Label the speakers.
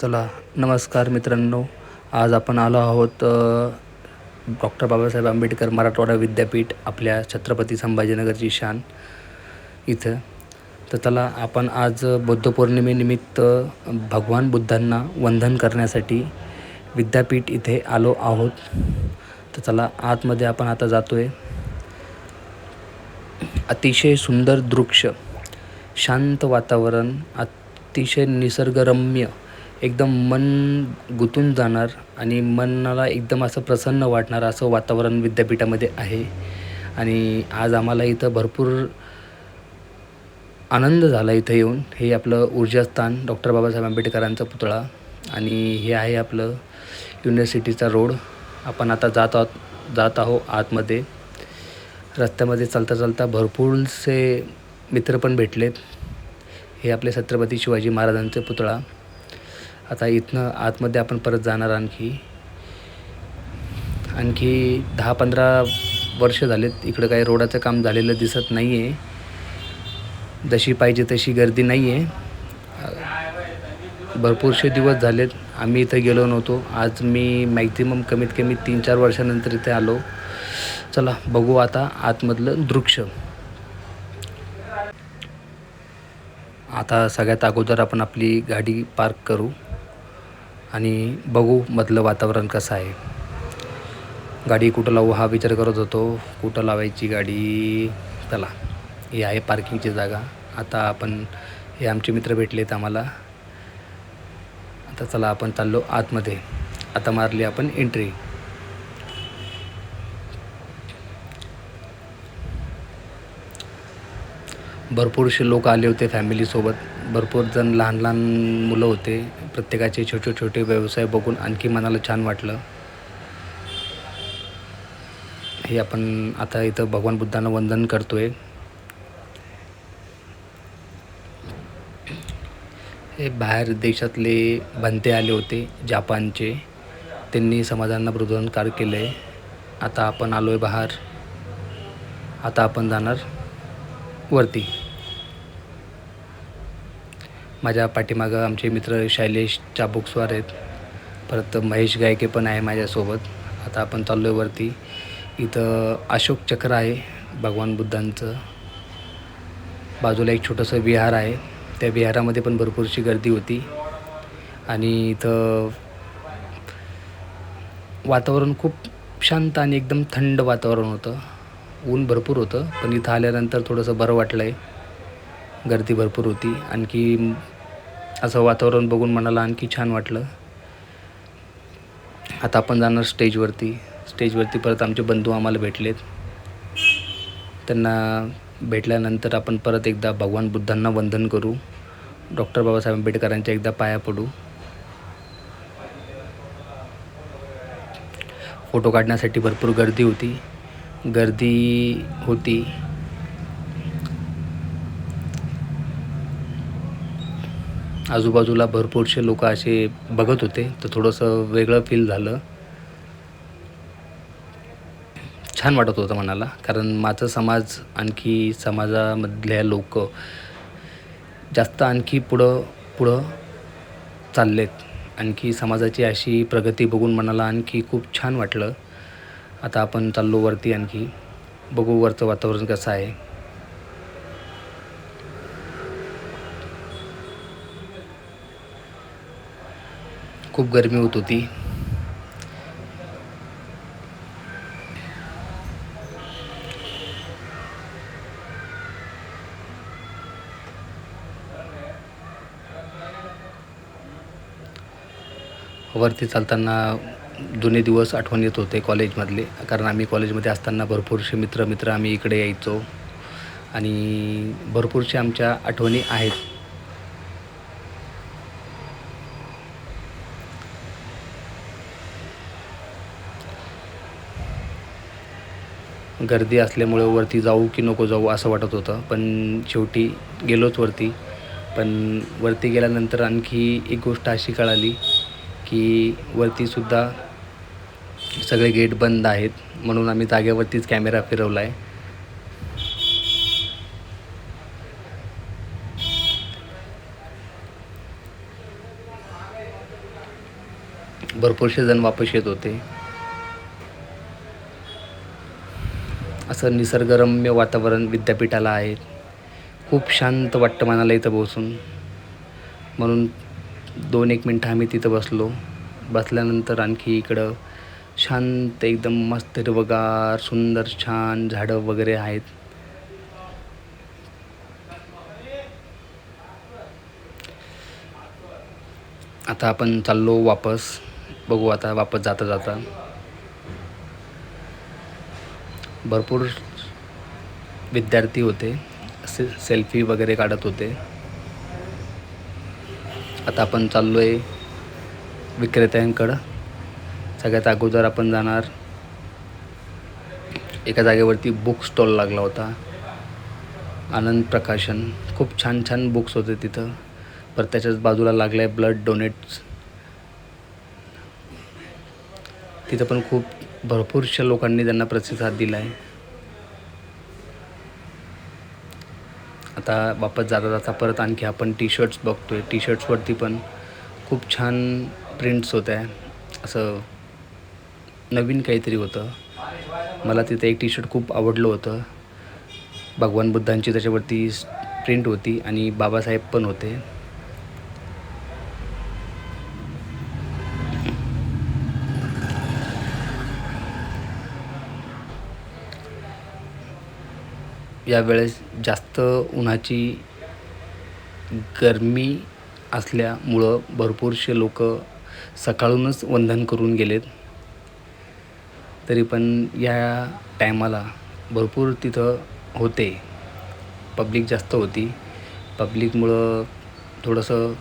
Speaker 1: चला नमस्कार मित्रांनो. आज आपण आलो आहोत डॉक्टर बाबासाहेब आंबेडकर मराठवाडा विद्यापीठ आपल्या छत्रपती संभाजीनगरची शान इथं. तर चला आपण आज बुद्ध पौर्णिमेनिमित्त भगवान बुद्धांना वंदन करण्यासाठी विद्यापीठ इथे आलो आहोत. तर चला आतमध्ये आपण आता जातो आहे अतिशय सुंदर दृश्य शांत वातावरण अतिशय निसर्गरम्य एकदम मन गुंतून जाणार आणि मनाला एकदम असं प्रसन्न वाटणार असं वातावरण विद्यापीठामध्ये आहे. आणि आज आम्हाला इथं भरपूर आनंद झाला इथं येऊन. हे आपलं ऊर्जास्थान डॉक्टर बाबासाहेब आंबेडकरांचा पुतळा आणि हे आहे आपलं युनिव्हर्सिटीचा रोड. आपण आता जात आहोत जात आहो आतमध्ये. रस्त्यामध्ये चालता चालता भरपूरसे मित्र पण भेटलेत. हे आपले छत्रपती शिवाजी महाराजांचे पुतळा. आता इथनं आतमध्ये आपण परत जाणार आणखी. आणखी दहा पंधरा वर्ष झालेत इकडं काही रोडाचं काम झालेलं दिसत नाही आहे जशी पाहिजे तशी गर्दी नाही आहे भरपूरसे दिवस झालेत आम्ही इथं गेलो नव्हतो. आज मी मॅक्झिमम कमीत कमी तीन चार वर्षानंतर इथे आलो. चला बघू आता आतमधलं दृश्य आता सगळ्यात अगोदर आपण आपली गाडी पार्क करू. आणि बघू मधलं वातावरण कसं आहे. गाडी कुठं लावू हा विचार करत होतो. कुठं लावायची गाडी? चला ही आहे पार्किंगची जागा. आता आपण हे आमचे मित्र भेटलेत आम्हाला. आता चला आपण चाललो आतमध्ये. आता मारली आपण एंट्री भरपूरसे लोक आले होते फॅमिलीसोबत भरपूर जण लहान लहान मुलं होते. प्रत्येकाचे छोटे छोटे व्यवसाय बघून आणखी मनाला छान वाटलं. हे आपण आता इथं भगवान बुद्धांना वंदन करतो आहे हे बाहेर देशातले भंते आले होते जापानचे. त्यांनी समाजांना कार्य केलं आहे आता आपण आलो आहे बाहेर. आता आपण जाणार वरती. माझ्या पाठीमागं आमचे मित्र शैलेश चाबुकस्वार आहेत. परत महेश गायके पण आहे माझ्यासोबत. आता आपण चाललो आहे वरती. इथं अशोक चक्र आहे भगवान बुद्धांचं. बाजूला एक छोटंसं विहार आहे. त्या विहारामध्ये पण भरपूरशी गर्दी होती. आणि इथं वातावरण खूप शांत आणि एकदम थंड वातावरण होतं. ऊन भरपूर होतं पण इथं आल्यानंतर थोडंसं बरं वाटलं आहे गर्दी भरपूर होती. आणखी असं वातावरण बघून मनाला आणखी छान वाटलं. आता आपण जाणार स्टेजवरती. स्टेजवरती परत आमचे बंधू आम्हाला भेटलेत. त्यांना भेटल्यानंतर आपण परत एकदा भगवान बुद्धांना वंदन करू. डॉक्टर बाबासाहेब आंबेडकरांच्या एकदा पाया पडू. फोटो काढण्यासाठी भरपूर गर्दी होती. गर्दी होती. आजूबाजूला भरपूरसे लोक असे बघत होते. तर थोडंसं वेगळं फील झालं. छान वाटत होतं मनाला. कारण माझं समाज आणखी समाजामधल्या लोक जास्त आणखी पुढं पुढं चाललेत. आणखी समाजाची अशी प्रगती बघून मनाला आणखी खूप छान वाटलं. आता आपण चाललो वरती आणखी. बघू वरचं वातावरण कसं आहे. खूप गरमी होत होती. वरती चालताना जुने दिवस आठवण येत होते कॉलेजमधले. कारण आम्ही कॉलेजमध्ये असताना भरपूरसे मित्र मित्र आम्ही इकडे यायचो. आणि भरपूरसे आमच्या आठवणी आहेत. गर्दी असल्यामुळे वरती जाऊ की नको जाऊ असं वाटत होतं. पण शेवटी गेलोच वरती. पण वरती गेल्यानंतर आणखी एक गोष्ट अशी कळाली की वरतीसुद्धा सगळे गेट बंद आहेत. म्हणून आम्ही जागेवरतीच कॅमेरा फिरवला आहे भरपूरसे जण वापस येत होते. असं निसर्गरम्य वातावरण विद्यापीठाला आहे. खूप शांत वाटतं मनाला इथं बसून. म्हणून दोन एक मिनटं आम्ही तिथं बसलो. बसल्यानंतर आणखी इकडं शांत एकदम मस्त हिरवगार सुंदर छान झाडं वगैरे आहेत. आता आपण चाललो वापस. बघू आता वापस जाता जाता. भरपूर विद्यार्थी होते से सेल्फी वगैरे काढत होते. आता आपण चाललो आहे विक्रेत्यांकडं. सगळ्यात अगोदर आपण जाणार. एका जागेवरती बुक स्टॉल लागला होता. आनंद प्रकाशन. खूप छान छान बुक्स होते तिथं. पर त्याच्याच बाजूला लागलं आहे ब्लड डोनेट्स तिथं पण खूप भरपूरशा लोकांनी त्यांना प्रतिसाद दिला आहे आता वापस जाता जाता परत आणखी आपण टी शर्ट्स बघतो आहे टी शर्ट्सवरती पण खूप छान प्रिंट्स होत्या असं नवीन काहीतरी होतं. मला तिथे एक टी शर्ट खूप आवडलं होतं. भगवान बुद्धांची त्याच्यावरती प्रिंट होती आणि बाबासाहेब पण होते. यावेळेस जास्त उन्हाची गरमी असल्यामुळं भरपूरसे लोक सकाळूनच वंदन करून गेलेत. तरी पण या टायमाला भरपूर तिथं होते. पब्लिक जास्त होती. पब्लिकमुळं थोडंसं